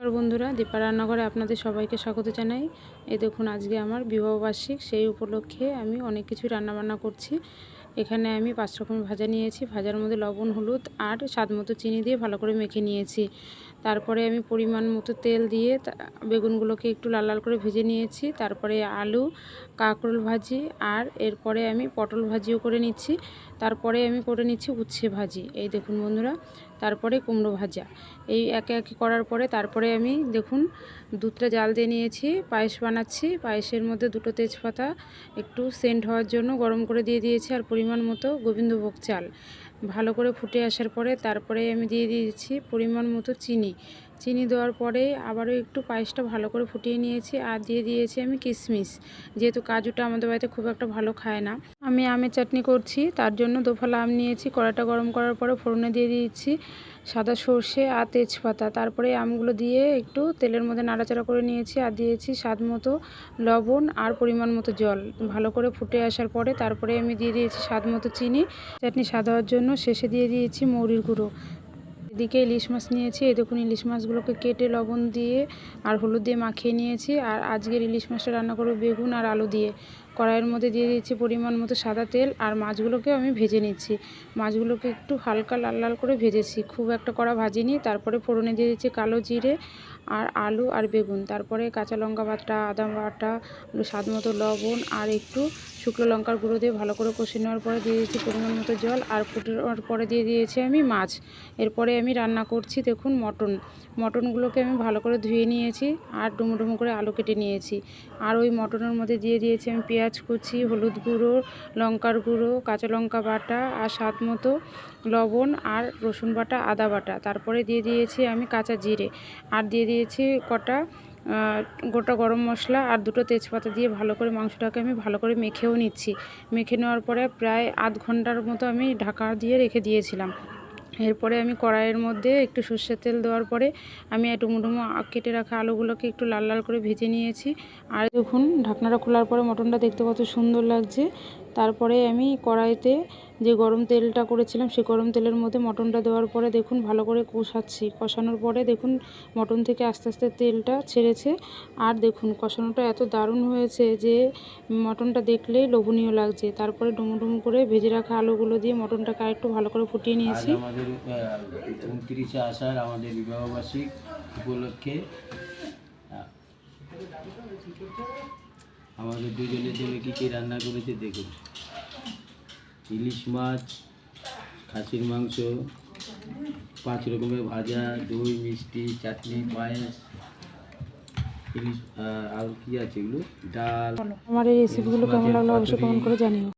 বন্ধুরা, দীপা রান্নাঘরে আপনাদের সবাইকে স্বাগত জানাই। এই দেখুন, আজকে আমার বিবাহবার্ষিক, সেই উপলক্ষে আমি অনেক কিছু রান্নাবান্না করছি। এখানে আমি পাঁচ রকমের ভাজা নিয়েছি, ভাজার মধ্যে লবণ, হলুদ আর স্বাদ মতো চিনি দিয়ে ভালো করে মেখে নিয়েছি। তারপরে আমি পরিমাণ মতো তেল দিয়ে বেগুনগুলোকে একটু লাল লাল করে ভেজে নিয়েছি। তারপরে আলু, কাঁকরোল ভাজি আর এরপরে আমি পটল ভাজিও করে নিচ্ছি। তারপরে আমি করে নিচ্ছি উচ্ছে ভাজি। এই দেখুন বন্ধুরা তারপরে কুমড়ো ভাজা। এই একে একে করার পরে তারপরে আমি দেখুন দুধটা জাল দিয়ে নিয়েছি, পায়েস বানাচ্ছি। পায়েসের মধ্যে দুটো তেজপাতা একটু সেন্ট হওয়ার জন্য গরম করে দিয়ে দিয়েছি আর পরিমাণ মতো গোবিন্দভোগ চাল। ভালো করে ফুটে আসার পরে তারপরে আমি দিয়ে দিয়েছি পরিমাণ মতো চিনি। চিনি দেওয়ার পরে আবারও একটু পায়েসটা ভালো করে ফুটিয়ে নিয়েছি আর দিয়ে দিয়েছি আমি কিশমিশ যেহেতু কাজুটা আমাদের বাড়িতে খুব একটা ভালো খায় না। আমি আমের চাটনি করছি, তার জন্য দোফালা আম নিয়েছি কড়াটা গরম করার পরে ফোড়নে দিয়ে দিয়েছি সাদা সর্ষে আর তেজপাতা। তারপরে আমগুলো দিয়ে একটু তেলের মধ্যে নাড়াচাড়া করে নিয়েছি আর দিয়েছি স্বাদ মতো লবণ আর পরিমাণ মতো জল। ভালো করে ফুটে আসার পরে তারপরে আমি দিয়ে দিয়েছি স্বাদ মতো চিনি। চাটনি স্বাদ হওয়ার জন্য শেষে দিয়ে দিয়েছি মৌরির গুঁড়ো। এদিকে ইলিশ মাছ নিয়েছি, এই দেখুন ইলিশ মাছগুলোকে কেটে লবণ দিয়ে আর হলুদ দিয়ে মাখিয়ে নিয়েছি। আর আজকের ইলিশ মাছটা রান্না করব বেগুন আর আলু দিয়ে। কড়াইয়ের মধ্যে দিয়ে দিয়েছি পরিমাণ মতো সাদা তেল আর মাছগুলোকেও আমি ভেজে নিচ্ছি। মাছগুলোকে একটু হালকা লাল লাল করে ভেজেছি। খুব একটা কড়া ভাজিনি। তারপরে ফোড়নে দিয়ে দিচ্ছি কালো জিরে আর আলু আর বেগুন। তারপরে কাঁচা লঙ্কা বাটা, আদা বাটা, স্বাদ মতো লবণ আর একটু শুকনো লঙ্কার গুঁড়ো দিয়ে ভালো করে কষে নেওয়ার পরে দিয়ে দিয়েছি পরিমাণ মতো জল আর ফুটার পরে দিয়ে দিয়েছি আমি মাছ। এরপরে আমি রান্না করছি দেখুন মটন। মটনগুলোকে আমি ভালো করে ধুয়ে নিয়েছি আর ডুমো ডুমো করে আলু কেটে নিয়েছি। আর ওই মটনের মধ্যে দিয়ে দিয়েছি আমি পেঁয়াজ কুচি, হলুদ গুঁড়ো, লঙ্কার গুঁড়ো, কাঁচা লঙ্কা বাটা আর স্বাদ মতো লবণ আর রসুন বাটা, আদা বাটা। তারপরে দিয়ে দিয়েছি আমি কাঁচা জিরে। আর দিয়ে দিয়েছি কটা গোটা গরম মশলা আর দুটো তেজপাতা দিয়ে ভালো করে মাংসটাকে আমি ভালো করে মেখেও নিচ্ছি। মেখে নেওয়ার পরে প্রায় আধ ঘণ্টার মতো আমি ঢাকা দিয়ে রেখে দিয়েছিলাম। এরপরে আমি কড়াইয়ের মধ্যে একটু সর্ষের তেল দেওয়ার পরে আমি ডুমো ডুমো কেটে রাখা আলুগুলোকে একটু লাল লাল করে ভেজে নিয়েছি। আর দেখুন, ঢাকনাটা খোলার পরে মটনটা দেখতে কত সুন্দর লাগছে। তারপরে আমি কড়াইতে যে গরম তেলটা করেছিলাম সে গরম তেলের মধ্যে মটনটা দেওয়ার পরে দেখুন ভালো করে কষাচ্ছি। কষানোর পরে দেখুন মটন থেকে আস্তে আস্তে তেলটা ছেড়েছে। আর দেখুন কষানোটা এত দারুণ হয়েছে যে মটনটা দেখলেই লোভনীয় লাগছে। তারপরে ডুমো ডুমো করে ভেজে রাখা আলুগুলো দিয়ে মটনটাকে আরেকটু ভালো করে ফুটিয়ে নিয়েছি। আমাদের উনত্রিশে আষাঢ় আমাদের বিবাহবার্ষিক উপলক্ষে আমাদের দুজনের জন্য কী কী রান্না করেছে দেখুন। ইলিশ মাছ খাসির মাংস পাঁচ রকমের ভাজা দই মিষ্টি চাটনি পায়েস ইলিশ আর কি আছে এগুলো? ডাল। আমার এই রেসিপিগুলো কেমন লাগল অবশ্যই কমেন্ট করে জানিও।